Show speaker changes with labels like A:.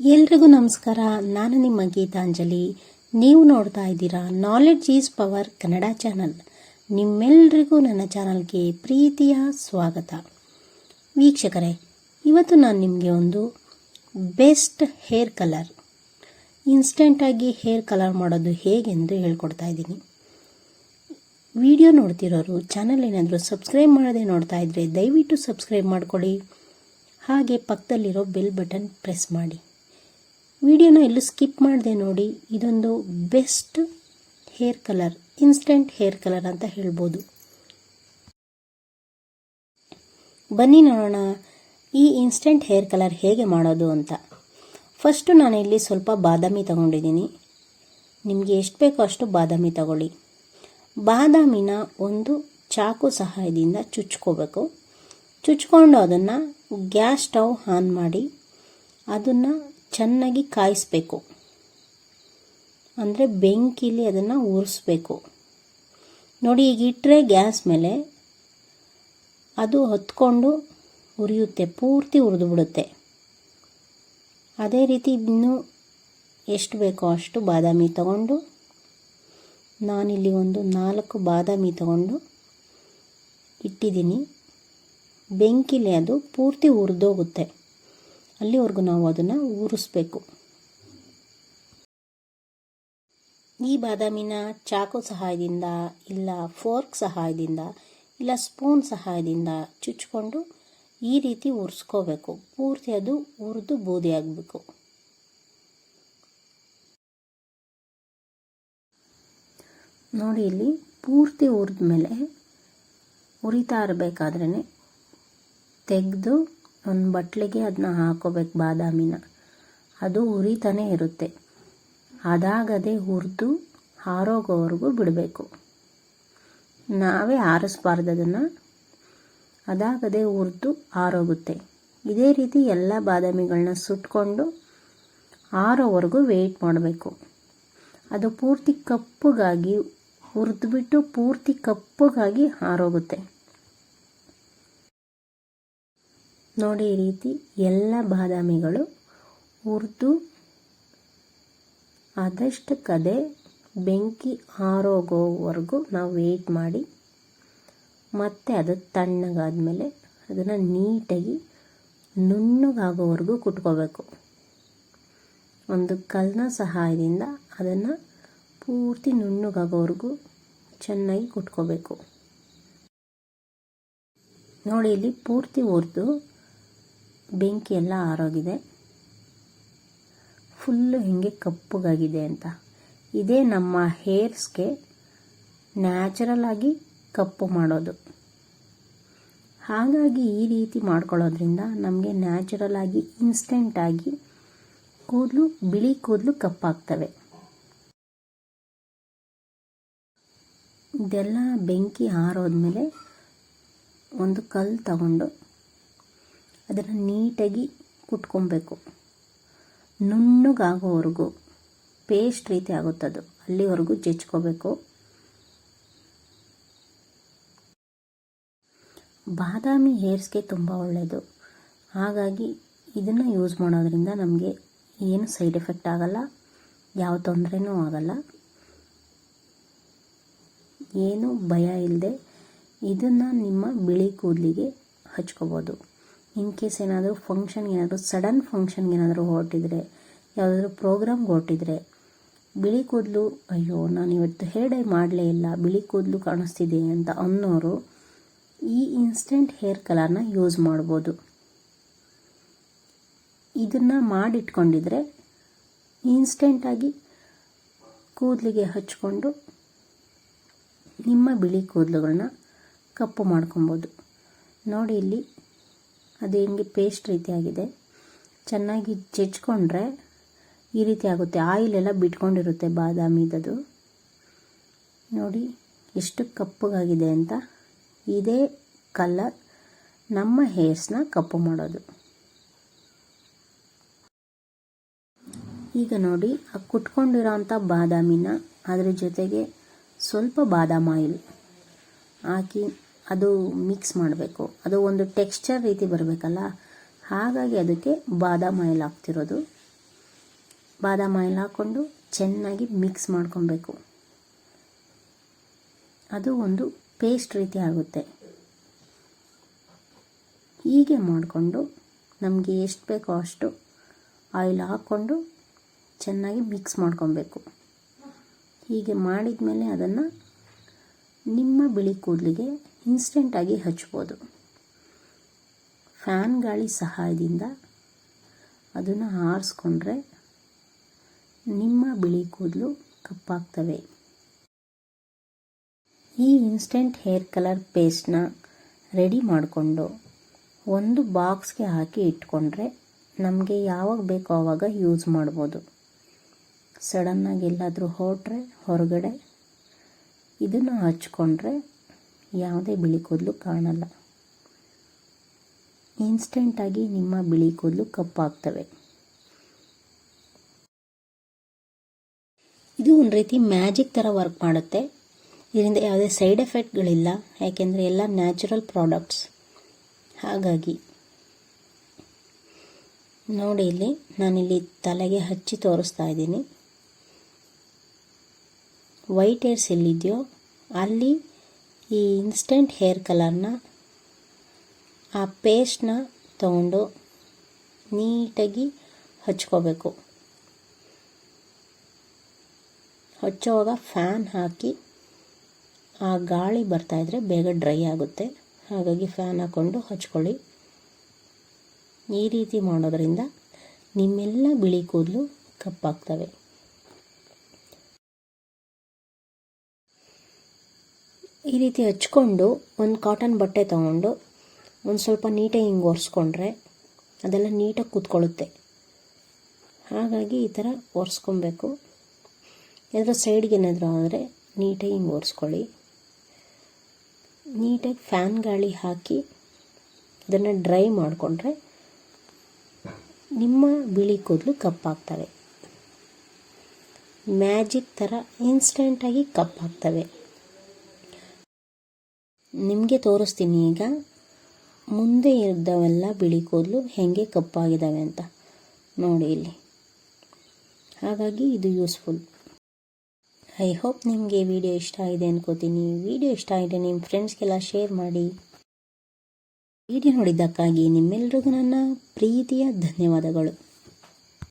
A: ಎಲ್ರಿಗೂ ನಮಸ್ಕಾರ. ನಾನು ನಿಮ್ಮ ಗೀತಾಂಜಲಿ. ನೀವು ನೋಡ್ತಾ ಇದ್ದೀರಾ knowledge is power Kannada channel ನಿಮ್ಮೆಲ್ರಿಗೂ ನನ್ನ ಚಾನಲ್ಗೆ ಪ್ರೀತಿಯ ಸ್ವಾಗತ. ವೀಕ್ಷಕರೇ, ಇವತ್ತು ನಾನು ನಿಮಗೆ ಒಂದು ಬೆಸ್ಟ್ ಹೇರ್ ಕಲರ್. ಇನ್ಸ್ಟೆಂಟಾಗಿ ಹೇರ್ ಕಲರ್ ಮಾಡೋದು ಹೇಗೆಂದು ಹೇಳ್ಕೊಡ್ತಾ ಇದ್ದೀನಿ. ವಿಡಿಯೋ ನೋಡ್ತಿರೋರು ಚಾನಲ್ ಏನಾದರೂ ಸಬ್ಸ್ಕ್ರೈಬ್ ಮಾಡದೆ ನೋಡ್ತಾ ಇದ್ದರೆ ದಯವಿಟ್ಟು ಸಬ್ಸ್ಕ್ರೈಬ್ ಮಾಡ್ಕೊಳ್ಳಿ. ಹಾಗೆ ಪಕ್ಕದಲ್ಲಿರೋ ಬೆಲ್ ಬಟನ್ ಪ್ರೆಸ್ ಮಾಡಿ. ವಿಡಿಯೋನ ಎಲ್ಲೂ ಸ್ಕಿಪ್ ಮಾಡಿದೆ ನೋಡಿ, ಇದೊಂದು best hair colour, instant hair colour ಅಂತ ಹೇಳ್ಬೋದು. ಬನ್ನಿ ನೋಡೋಣ ಈ ಇನ್ಸ್ಟೆಂಟ್ ಹೇರ್ ಕಲರ್ ಹೇಗೆ ಮಾಡೋದು ಅಂತ. ಫಸ್ಟು ನಾನು ಇಲ್ಲಿ ಸ್ವಲ್ಪ ಬಾದಾಮಿ ತಗೊಂಡಿದ್ದೀನಿ. ನಿಮಗೆ ಎಷ್ಟು ಬೇಕೋ ಅಷ್ಟು ಬಾದಾಮಿ ತಗೊಳ್ಳಿ. ಬಾದಾಮಿನ ಒಂದು ಚಾಕು ಸಹಾಯದಿಂದ ಚುಚ್ಕೋಬೇಕು. ಚುಚ್ಕೊಂಡು ಅದನ್ನು ಗ್ಯಾಸ್ ಸ್ಟವ್ ಆನ್ ಮಾಡಿ, ಅದನ್ನು ಚೆನ್ನಾಗಿ ಕಾಯಿಸ್ಬೇಕು. ಅಂದರೆ ಬೆಂಕಿಲಿ ಅದನ್ನು ಉರಿಸ್ಬೇಕು. ನೋಡಿ, ಈಗ ಇಟ್ಟರೆ ಗ್ಯಾಸ್ ಮೇಲೆ ಅದು ಹೊತ್ಕೊಂಡು ಉರಿಯುತ್ತೆ, ಪೂರ್ತಿ ಉರಿದು ಬಿಡುತ್ತೆ. ಅದೇ ರೀತಿ ಇನ್ನೂ ಎಷ್ಟು ಬೇಕೋ ಅಷ್ಟು ಬಾದಾಮಿ ತಗೊಂಡು, ನಾನಿಲ್ಲಿ ಒಂದು ನಾಲ್ಕು ಬಾದಾಮಿ ತಗೊಂಡು ಇಟ್ಟಿದ್ದೀನಿ. ಬೆಂಕಿಲಿ ಅದು ಪೂರ್ತಿ ಹುರಿದೋಗುತ್ತೆ ಅಲ್ಲಿವರೆಗೂ ನಾವು ಅದನ್ನು ಊರಿಸ್ಬೇಕು ಈ ಬಾದಾಮಿನ ಚಾಕು ಸಹಾಯದಿಂದ ಇಲ್ಲ ಫೋರ್ಕ್ ಸಹಾಯದಿಂದ ಇಲ್ಲ ಸ್ಪೂನ್ ಸಹಾಯದಿಂದ ಚುಚ್ಕೊಂಡು ಈ ರೀತಿ ಉರಿಸ್ಕೋಬೇಕು. ಪೂರ್ತಿ ಅದು ಹುರಿದು ಬೂದಿ ಆಗಬೇಕು. ನೋಡಿ ಇಲ್ಲಿ ಪೂರ್ತಿ ಉರಿದ ಮೇಲೆ ಉರಿತಾ ಇರಬೇಕಾದ್ರೇ ತೆಗೆದು ಒಂದು ಬಟ್ಲಿಗೆ ಅದನ್ನ ಹಾಕೋಬೇಕು ಬಾದಾಮಿನ. ಅದು ಉರಿತಾನೆ ಇರುತ್ತೆ. ಅದಾಗದೆ ಹುರಿದು ಹಾರೋಗೋವರೆಗೂ ಬಿಡಬೇಕು. ನಾವೇ ಆರಿಸ್ಬಾರ್ದು ಅದನ್ನು ಅದಾಗದೆ ಹುರಿದು ಆರೋಗುತ್ತೆ ಇದೇ ರೀತಿ ಎಲ್ಲ ಬಾದಾಮಿಗಳನ್ನ ಸುಟ್ಕೊಂಡು ಆರೋವರೆಗೂ ವೆಯ್ಟ್ ಮಾಡಬೇಕು. ಅದು ಪೂರ್ತಿ ಕಪ್ಪಗಾಗಿ, ಹುರಿದ್ಬಿಟ್ಟು ಪೂರ್ತಿ ಕಪ್ಪಗಾಗಿ ಆರೋಗುತ್ತೆ ನೋಡಿ ಈ ರೀತಿ ಎಲ್ಲ ಬಾದಾಮಿಗಳು ಹುರಿದು ಆದಷ್ಟು ಕದೆ, ಬೆಂಕಿ ಆರೋಗೋವರೆಗೂ ನಾವು ವೆಯ್ಟ್ ಮಾಡಿ, ಮತ್ತೆ ಅದು ತಣ್ಣಗಾದಮೇಲೆ ಅದನ್ನು ನೀಟಾಗಿ ನುಣ್ಣಗಾಗೋವರೆಗೂ ಕುಟ್ಕೋಬೇಕು. ಒಂದು ಕಲ್ನ ಸಹಾಯದಿಂದ ಅದನ್ನು ಪೂರ್ತಿ ನುಣ್ಣಗಾಗೋವರೆಗೂ ಚೆನ್ನಾಗಿ ಕುಟ್ಕೋಬೇಕು. ನೋಡಿ ಇಲ್ಲಿ ಪೂರ್ತಿ ಹುರಿದು ಬೆಂಕಿ ಎಲ್ಲ ಆರೋಗಿದೆ. ಫುಲ್ಲು ಹಿಂಗೆ ಕಪ್ಪುಗಾಗಿದೆ ಅಂತ. ಇದೇ ನಮ್ಮ ಹೇರ್ಸ್ಗೆ ನ್ಯಾಚುರಲ್ ಆಗಿ ಕಪ್ಪು ಮಾಡೋದು. ಹಾಗಾಗಿ ಈ ರೀತಿ ಮಾಡ್ಕೊಳ್ಳೋದ್ರಿಂದ ನಮಗೆ ನ್ಯಾಚುರಲ್ ಆಗಿ ಇನ್ಸ್ಟೆಂಟ್ ಆಗಿ ಕೂದಲು, ಬಿಳಿ ಕೂದಲು ಕಪ್ಪಾಗ್ತವೆ. ಇದೆಲ್ಲ ಬೆಂಕಿ ಆರೋದ್ಮೇಲೆ ಒಂದು ಕಲ್ಲು ತಗೊಂಡು ಅದನ್ನು ನೀಟಾಗಿ ಕುಟ್ಕೊಬೇಕು. ನುಣ್ಣಗಾಗೋವರೆಗೂ ಪೇಸ್ಟ್ ರೀತಿ ಆಗುತ್ತದು. ಅಲ್ಲಿವರೆಗೂ ಜಜ್ಕೋಬೇಕು. ಬಾದಾಮಿ ಹೇರ್ಸ್ಗೆ ತುಂಬ ಒಳ್ಳೆಯದು. ಹಾಗಾಗಿ ಇದನ್ನು ಯೂಸ್ ಮಾಡೋದ್ರಿಂದ ನಮಗೆ ಏನು ಸೈಡ್ ಎಫೆಕ್ಟ್ ಆಗಲ್ಲ, ಯಾವ ತೊಂದರೆನೂ ಆಗಲ್ಲ. ಏನು ಭಯ ಇಲ್ಲದೆ ಇದನ್ನು ನಿಮ್ಮ ಬಿಳಿ ಕೂದಲಿಗೆ ಹಚ್ಕೋಬೋದು. ಇನ್ ಕೇಸ್ ಏನಾದರೂ ಫಂಕ್ಷನ್ಗೆ ಏನಾದರೂ ಸಡನ್ ಫಂಕ್ಷನ್ಗೆ ಏನಾದರೂ ಹೊರಟಿದ್ರೆ, ಯಾವುದಾದ್ರೂ ಪ್ರೋಗ್ರಾಮ್ಗೆ ಹೊರಟಿದ್ರೆ, ಬಿಳಿ ಕೂದಲು, ಅಯ್ಯೋ, ನಾನು ಇವತ್ತು ಹೇರ್ ಡೈ ಮಾಡಲೇ ಇಲ್ಲ, ಬಿಳಿ ಕೂದಲು ಕಾಣಿಸ್ತಿದೆ ಅಂತ ಅನ್ನೋರು ಈ ಇನ್ಸ್ಟೆಂಟ್ ಹೇರ್ ಕಲರ್ನ ಯೂಸ್ ಮಾಡ್ಬೋದು. ಇದನ್ನು ಮಾಡಿಟ್ಕೊಂಡಿದ್ರೆ ಇನ್ಸ್ಟೆಂಟಾಗಿ ಕೂದಲಿಗೆ ಹಚ್ಕೊಂಡು ನಿಮ್ಮ ಬಿಳಿ ಕೂದಲುಗಳನ್ನ ಕಪ್ಪು ಮಾಡ್ಕೊಬೋದು. ನೋಡಿ ಇಲ್ಲಿ ಅದು ಹೆಂಗೆ ಪೇಸ್ಟ್ ರೀತಿಯಾಗಿದೆ. ಚೆನ್ನಾಗಿ ಜಜ್ಕೊಂಡ್ರೆ ಈ ರೀತಿ ಆಗುತ್ತೆ. ಆಯಿಲ್ ಎಲ್ಲ ಬಿಟ್ಕೊಂಡಿರುತ್ತೆ ಬಾದಾಮಿದದು ನೋಡಿ ಎಷ್ಟು ಕಪ್ಪಗಾಗಿದೆ ಅಂತ. ಇದೇ ಕಲರ್ ನಮ್ಮ ಹೇರ್ಸ್ನ ಕಪ್ಪು ಮಾಡೋದು. ಈಗ ನೋಡಿ, ಆ ಕುಟ್ಕೊಂಡಿರೋಂಥ ಬಾದಾಮಿನ ಅದ್ರ ಜೊತೆಗೆ ಸ್ವಲ್ಪ ಬಾದಾಮ್ ಆಯಿಲ್ ಹಾಕಿ ಅದು ಮಿಕ್ಸ್ ಮಾಡಬೇಕು. ಅದು ಒಂದು ಟೆಕ್ಸ್ಚರ್ ರೀತಿ ಬರಬೇಕಲ್ಲ? ಹಾಗಾಗಿ ಅದಕ್ಕೆ ಬಾದಾಮ್ ಆಯಿಲ್ ಹಾಕ್ತಿರೋದು. ಬಾದಾಮ್ ಆಯಿಲ್ ಹಾಕ್ಕೊಂಡು ಚೆನ್ನಾಗಿ ಮಿಕ್ಸ್ ಮಾಡ್ಕೊಬೇಕು. ಅದು ಒಂದು ಪೇಸ್ಟ್ ರೀತಿ ಆಗುತ್ತೆ. ಹೀಗೆ ಮಾಡಿಕೊಂಡು ನಮಗೆ ಎಷ್ಟು ಬೇಕೋ ಅಷ್ಟು ಆಯಿಲ್ ಹಾಕ್ಕೊಂಡು ಚೆನ್ನಾಗಿ ಮಿಕ್ಸ್ ಮಾಡ್ಕೊಬೇಕು. ಹೀಗೆ ಮಾಡಿದ ಮೇಲೆ ಅದನ್ನು ನಿಮ್ಮ ಬಿಳಿ ಕೂದಲಿಗೆ ಇನ್ಸ್ಟೆಂಟಾಗಿ ಹಚ್ಬೋದು. ಫ್ಯಾನ್ ಗಾಳಿ ಸಹಾಯದಿಂದ ಅದನ್ನು ಆರಿಸ್ಕೊಂಡ್ರೆ ನಿಮ್ಮ ಬಿಳಿ ಕೂದಲು ಕಪ್ಪಾಗ್ತವೆ. ಈ ಇನ್ಸ್ಟೆಂಟ್ ಹೇರ್ ಕಲರ್ ಪೇಸ್ಟ್ನ ರೆಡಿ ಮಾಡಿಕೊಂಡು ಒಂದು ಬಾಕ್ಸ್ಗೆ ಹಾಕಿ ಇಟ್ಕೊಂಡ್ರೆ ನಮಗೆ ಯಾವಾಗ ಬೇಕೋ ಆವಾಗ ಯೂಸ್ ಮಾಡ್ಬೋದು. ಸಡನ್ನಾಗಿ ಎಲ್ಲಾದರೂ ಹೊರಟ್ರೆ ಹೊರಗಡೆ ಇದನ್ನು ಹಚ್ಕೊಂಡ್ರೆ ಯಾವುದೇ ಬಿಳಿ ಕೂದಲು ಕಾಣಲ್ಲ. ಇನ್ಸ್ಟೆಂಟಾಗಿ ನಿಮ್ಮ ಬಿಳಿ ಕೂದಲು ಕಪ್ಪಾಗ್ತವೆ. ಇದು ಒಂದು ರೀತಿ ಮ್ಯಾಜಿಕ್ ಥರ ವರ್ಕ್ ಮಾಡುತ್ತೆ. ಇದರಿಂದ ಯಾವುದೇ ಸೈಡ್ ಎಫೆಕ್ಟ್ಗಳಿಲ್ಲ, ಯಾಕೆಂದರೆ ಎಲ್ಲ ನ್ಯಾಚುರಲ್ ಪ್ರಾಡಕ್ಟ್ಸ್. ಹಾಗಾಗಿ ನೋಡಿ ಇಲ್ಲಿ ನಾನಿಲ್ಲಿ ತಲೆಗೆ ಹಚ್ಚಿ ತೋರಿಸ್ತಾ ಇದ್ದೀನಿ. ವೈಟ್ ಏರ್ಸ್ ಎಲ್ಲಿದೆಯೋ ಅಲ್ಲಿ ಈ ಇನ್ಸ್ಟೆಂಟ್ ಹೇರ್ ಕಲರ್ನ ಆ ಪೇಸ್ಟ್ನ ತಗೊಂಡು ನೀಟಾಗಿ ಹಚ್ಕೋಬೇಕು. ಹಚ್ಚೋವಾಗ ಫ್ಯಾನ್ ಹಾಕಿ ಆ ಗಾಳಿ ಬರ್ತಾಯಿದ್ರೆ ಬೇಗ ಡ್ರೈ ಆಗುತ್ತೆ. ಹಾಗಾಗಿ ಫ್ಯಾನ್ ಹಾಕ್ಕೊಂಡು ಹಚ್ಕೊಳ್ಳಿ. ಈ ರೀತಿ ಮಾಡೋದರಿಂದ ನಿಮ್ಮೆಲ್ಲ ಬಿಳಿ ಕೂದಲು ಕಪ್ಪಾಗ್ತವೆ. ಈ ರೀತಿ ಹಚ್ಕೊಂಡು ಒಂದು ಕಾಟನ್ ಬಟ್ಟೆ ತೊಗೊಂಡು ಒಂದು ಸ್ವಲ್ಪ ನೀಟಾಗಿ ಹಿಂಗೆ ಒರೆಸ್ಕೊಂಡ್ರೆ ಅದೆಲ್ಲ ನೀಟಾಗಿ ಕೂತ್ಕೊಳ್ಳುತ್ತೆ. ಹಾಗಾಗಿ ಈ ಥರ ಒರೆಸ್ಕೊಬೇಕು. ಏನಾದರೂ ಸೈಡ್ಗೆ ಏನಾದರೂ ಆದರೆ ನೀಟಾಗಿ ಹಿಂಗೆ ಒರೆಸ್ಕೊಳ್ಳಿ. ನೀಟಾಗಿ ಫ್ಯಾನ್ ಗಾಳಿ ಹಾಕಿ ಅದನ್ನು ಡ್ರೈ ಮಾಡಿಕೊಂಡ್ರೆ ನಿಮ್ಮ ಬಿಳಿ ಕೂದಲು ಕಪ್ಪಾಗ್ತವೆ. ಮ್ಯಾಜಿಕ್ ಥರ ಇನ್ಸ್ಟೆಂಟಾಗಿ ಕಪ್ಪಾಗ್ತವೆ. ನಿಮಗೆ ತೋರಿಸ್ತೀನಿ ಈಗ. ಮುಂದೆ ಇದ್ದವೆಲ್ಲ ಬಿಳಿ ಕೂದಲು ಹೇಗೆ ಕಪ್ಪಾಗಿದ್ದಾವೆ ಅಂತ. ನೋಡಿ ಇಲ್ಲಿ. ಹಾಗಾಗಿ ಇದು ಯೂಸ್ಫುಲ್ ಐ ಹೋಪ್ ನಿಮಗೆ ವಿಡಿಯೋ ಇಷ್ಟ ಆಗಿದೆ ಅನ್ಕೋತೀನಿ. ವಿಡಿಯೋ ಇಷ್ಟ ಆಗಿದೆ ನಿಮ್ಮ ಫ್ರೆಂಡ್ಸ್ಗೆಲ್ಲ ಶೇರ್ ಮಾಡಿ. ವಿಡಿಯೋ ನೋಡಿದ್ದಕ್ಕಾಗಿ ನಿಮ್ಮೆಲ್ರಿಗೂ ನನ್ನ ಪ್ರೀತಿಯ ಧನ್ಯವಾದಗಳು.